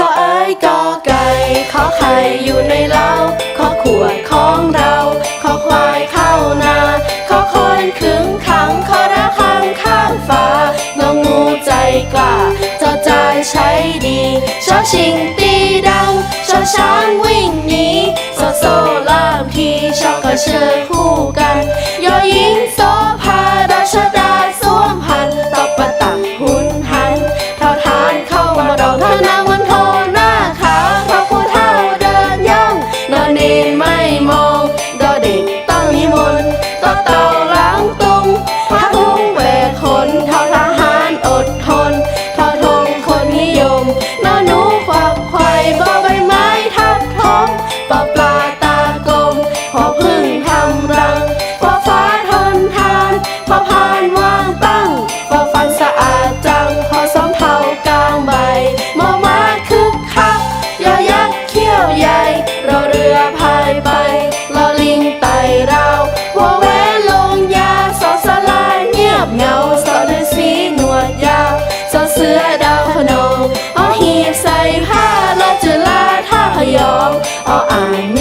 ก็เอ้ยกอไก่ขอไข่อยู่ในเล้าขอขวดของเราขอควายเข้านาขอคนขึงขังขอระฆังข้างฟ้างองูใจกล้าจอจานใช้ดีชอชิง Oh, I know.